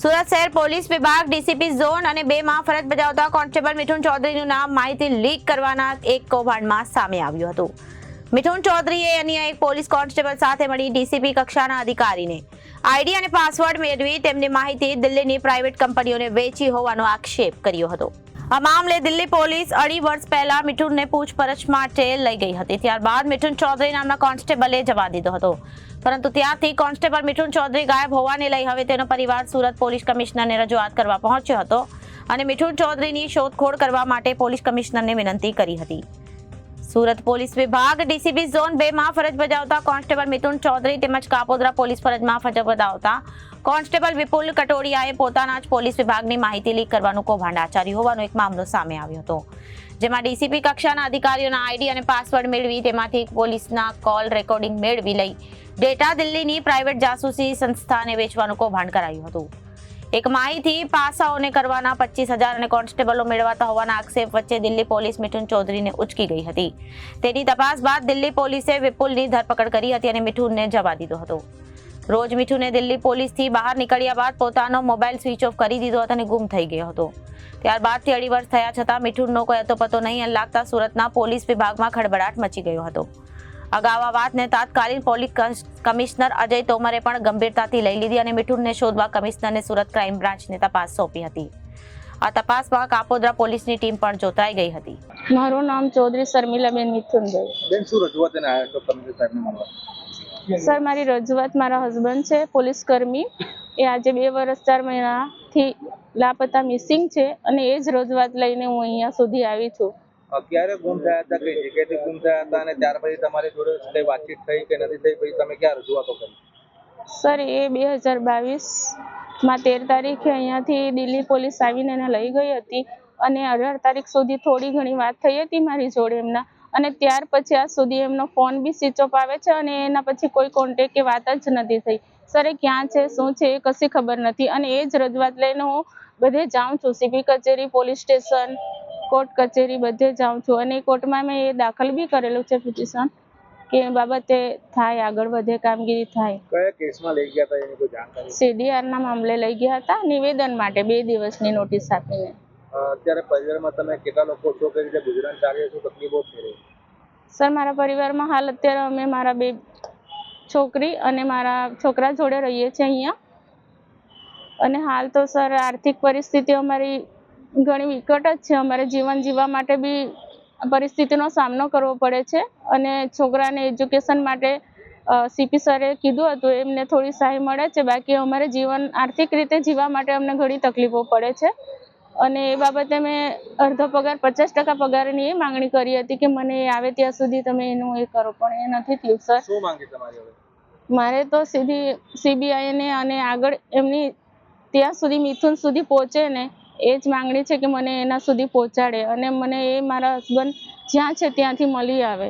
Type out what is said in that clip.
સુરત શહેર પોલીસ વિભાગ, DCP zone અને બે માં ફરજ બજાવતા કોન્સ્ટેબલ મિથુન ચૌધરીનું નામ માહિતી લીક કરવાના એક કૌભાંડમાં સામે આવ્યું હતું. મિથુન ચૌધરીએ અન્ય એક પોલીસ કોન્સ્ટેબલ સાથે મળી ડીસીપી કક્ષાના અધિકારીને આઈડી અને પાસવર્ડ મેળવી તેમની માહિતી દિલ્હીની પ્રાઇવેટ કંપનીઓને વેચી હોવાનો આક્ષેપ કર્યો હતો. આ મામલે દિલ્હી પોલીસ અઢી વર્ષ પહેલા મિઠુનને પૂછપરછ માટે લઈ ગઈ હતી. ત્યારબાદ મિઠુન ચૌધરી નામના કોન્સ્ટેબલે જવા દીધો હતો. પરંતુ ત્યાંથી કોન્સ્ટેબલ મિઠુન ચૌધરી ગાયબ હોવાને લઈ હવે તેનો પરિવાર સુરત પોલીસ કમિશનરને રજૂઆત કરવા પહોંચ્યો હતો અને મિઠુન ચૌધરીની શોધખોળ કરવા માટે પોલીસ કમિશનરને વિનંતી કરી હતી. સુરત પોલીસ વિભાગ ડીસીબી ઝોન બે માં ફરજ બજાવતા કોન્સ્ટેબલ મિથુન ચૌધરી તેમજ કાપોદ્રા પોલીસ ફરજમાં ફરજ બજાવતા કોન્સ્ટેબલ વિપુલ કટોડિયાએ પોતાના જ પોલીસ વિભાગની માહિતી લીક કરવાનું કૌભાંડ આચાર્યું હોવાનો એક મામલો સામે આવ્યો હતો. જેમાં ડીસીપી કક્ષાના અધિકારીઓના આઈડી અને પાસવર્ડ મેળવી તેમાંથી પોલીસના કોલ રેકોર્ડિંગ મેળવી લઈ ડેટા દિલ્હીની પ્રાઇવેટ જાસૂસી સંસ્થાને વેચવાનું કૌભાંડ કરાયું હતું. એક માહિતી પાસાઓને કરવાના પચીસ હજાર અને કોન્સ્ટેબલો મેળવાતા હોવાના આક્ષેપ વચ્ચે દિલ્હી પોલીસ મિથુન ચૌધરીને ઉચકી ગઈ હતી. તેની તપાસ બાદ દિલ્હી પોલીસે વિપુલની ધરપકડ કરી હતી અને મિથુનને જવા દીધો હતો. રોજ મિઠુને દિલ્હી પોલીસથી બહાર નીકળ્યા બાદ પોતાનો મોબાઈલ સ્વિચ ઓફ કરી દીધો હતો અને ગુમ થઈ ગયો હતો. ત્યારબાદથી અઢી વર્ષ થયા છતાં મિઠુનનો કોઈ અતોપતો નહીં લાગતા સુરતના પોલીસ વિભાગમાં ખળબળાટ મચી ગયો હતો. અગાઉ આ વાતને તાત્કાલિક પોલીસ કમિશનર અજય તોમરે પણ ગંભીરતાથી લઈ લીધી અને મિઠુનને શોધવા કમિશનરને સુરત ક્રાઇમ બ્રાન્ચને તપાસ સોંપી હતી. આ તપાસમાં કાપોદ્રા પોલીસની ટીમ પણ જોતરાઈ ગઈ હતી. મારું નામ ચૌધરી શર્મિલાબેન મિથુનભાઈ બેન શું રજૂઆત એને આવ્યા તો કમિશનર સાહેબને મળવા? સર મારી રજૂઆત મારા હસબન્ડ છે પોલીસ કર્મી. એ આજે બે વર્ષ ચાર મહિનાથી લાપતા મિસિંગ છે અને એ જ રજૂઆત લઈને હું અહીંયા સુધી આવી છું. ક્યારે ગુમ થયા હતા, કઈ જગ્યાએથી ગુમ થયા હતા અને ત્યાર પછી તમારી જોડે કઈ વાતચીત થઈ કે નથી થઈ, પછી તમે ક્યાં રજૂઆતો કરી? સર, એ બે હજાર બાવીસમાં તેર તારીખે અહીંયાથી દિલ્હી પોલીસ આવીને એને લઈ ગઈ હતી અને અઢાર તારીખ સુધી થોડી ઘણી વાત થઈ હતી મારી જોડે એમના. અને ત્યાર પછી આજ સુધી એમનો ફોન બી સ્વિચ ઓફ આવે છે અને એના પછી કોઈ કોન્ટેક કે વાત જ નથી થઈ. સર, એ ક્યાં છે, શું છે, એ કશી ખબર નથી. અને એ જ રજૂઆત લઈને હું બધે જાઉં છું. સીપી કચેરી, પોલીસ સ્ટેશન કોર્ટ કચેરી બધે જાઉં છું અને કોર્ટમાં મેં એ દાખલ બી કરેલું છે પિટિશન કે એ બાબતે થાય આગળ વધે કામગીરી થાય. કયા કેસમાં લઈ ગયા હતા એની કોઈ જાણકારી? CDR ના મામલે લઈ ગયા હતા નિવેદન માટે બે દિવસની નોટિસ આપીને. અત્યારે પરિવારમાં તમે કેટલા લોકો છો કઈ રીતે ગુજરાન ચાલે છે તકલીફો થઈ રહી? સર મારા પરિવારમાં હાલ અત્યારે અમે મારા બે છોકરી અને મારા છોકરા જોડે રહીએ છીએ અહીંયા. અને હાલ તો સર આર્થિક પરિસ્થિતિ અમારી ઘણી વિકટ જ છે. અમારે જીવન જીવવા માટે બી પરિસ્થિતિનો સામનો કરવો પડે છે અને છોકરાને એજ્યુકેશન માટે સીપી સરે કીધું હતું એમને થોડી સહાય મળે છે. બાકી અમારે જીવન આર્થિક રીતે જીવવા માટે અમને ઘણી તકલીફો પડે છે. અને એ બાબતે મેં અડધો પગાર પચાસ ટકા પગારની એ માંગણી કરી હતી કે મને એ આવે ત્યાં સુધી તમે એનું એ કરો. પણ એ નથી થયું સર. મારે તો સીધી સીબીઆઈને અને આગળ એમની ત્યાં સુધી મિથુન સુધી પહોંચે ને એ જ માંગણી છે કે મને એના સુધી પહોંચાડે અને મને એ મારા હસબન્ડ જ્યાં છે ત્યાંથી મળી આવે.